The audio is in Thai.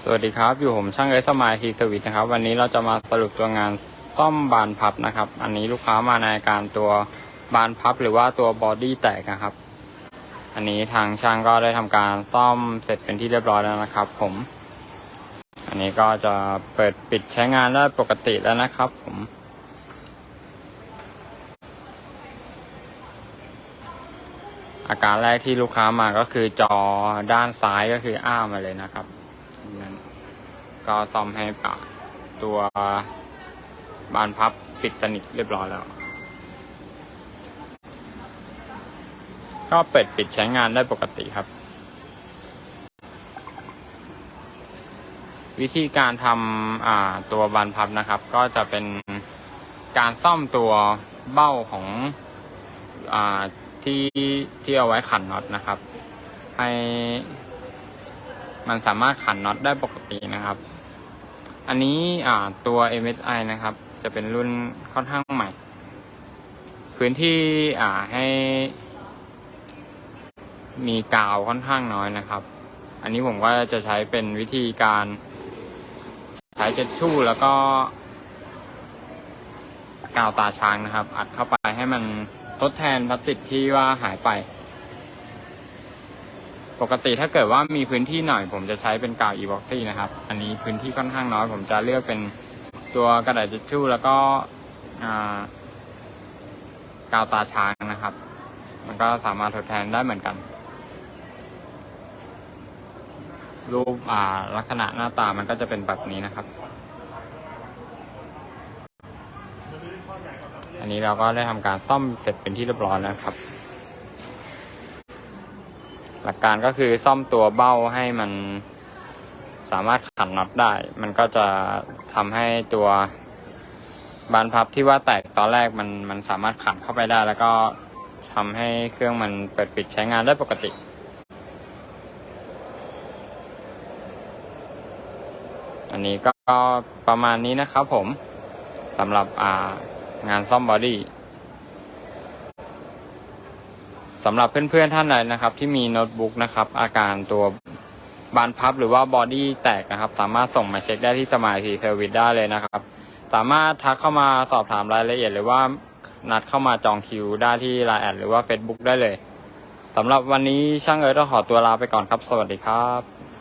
สวัสดีครับ อยู่ผมช่างเอสมายทีสวิตนะครับ วันนี้เราจะมาสรุปตัวงานซ่อมบานพับนะครับ อันนี้ลูกค้ามาในอาการตัวบานพับหรือว่าตัวบอดี้แตกนะครับ อันนี้ทางช่างก็ได้ทำการซ่อมเสร็จเป็นที่เรียบร้อยแล้วนะครับ ผม อันนี้ก็จะเปิดปิดใช้งานได้ปกติแล้วนะครับ ผมอาการแรกที่ลูกค้ามาก็คือจอด้านซ้ายก็คืออ้ามาเลยนะครับ นั้นก็ซ่อมให้ปะตัวบานพับปิดสนิทเรียบร้อยแล้ว ก็เปิดปิดใช้งานได้ปกติครับ วิธีการทำตัวบานพับนะครับ ก็จะเป็นการซ่อมตัวเบ้าของอที่ที่เอาไว้ขันน็อตนะครับ ให้ มันสามารถขันน็อตได้ปกตินะครับ อันนี้ตัว MSI นะครับ จะเป็นรุ่นค่อนข้างใหม่ พื้นที่ให้มีกาวค่อนข้างน้อยนะครับ อันนี้ผมก็จะใช้เป็นวิธีการใช้เจ็ดชู่แล้วก็ กาวตาช้างนะครับ อัดเข้าไปให้มันทดแทนพลาสติกที่ว่าหายไป ปกติถ้าเกิดว่ามีพื้นที่หน่อย ผมจะใช้เป็นกาวอีบ็อกซี่นะครับ อันนี้พื้นที่ค่อนข้างน้อย ผมจะเลือกเป็นตัวกระดาษทิชชู่แล้วก็กาวตาช้างนะครับ มันก็สามารถทดแทนได้เหมือนกัน รูปลักษณะหน้าตามันก็จะเป็นแบบนี้นะครับ อันนี้เราก็ได้ทำการซ่อมเสร็จเป็นที่เรียบร้อยแล้วครับ หลักการก็คือซ่อมตัวเบ้าให้มันสามารถขันน็อตได้ มันก็จะทำให้ตัวบานพับที่ว่าแตกตอนแรกมันมันสามารถขันเข้าไปได้ แล้วก็ทำให้เครื่องมันเปิดปิดใช้งานได้ปกติ อันนี้ก็ประมาณนี้นะครับผมสำหรับงานซ่อมบอดี้ สำหรับเพื่อนๆท่านใดนะครับ ที่มีโน้ตบุ๊กนะครับ อาการตัวบานพับหรือว่าบอดี้แตกนะครับ สามารถส่งมาเช็คได้ที่สมาธิเซอร์วิสได้เลยนะครับ สามารถทักเข้ามาสอบถามรายละเอียด หรือว่านัดเข้ามาจองคิวได้ที่ไลน์แอดหรือว่า Facebook ได้เลยสำหรับวันนี้ช่างเอิร์ธต้องขอตัวลาไปก่อนครับ สวัสดีครับ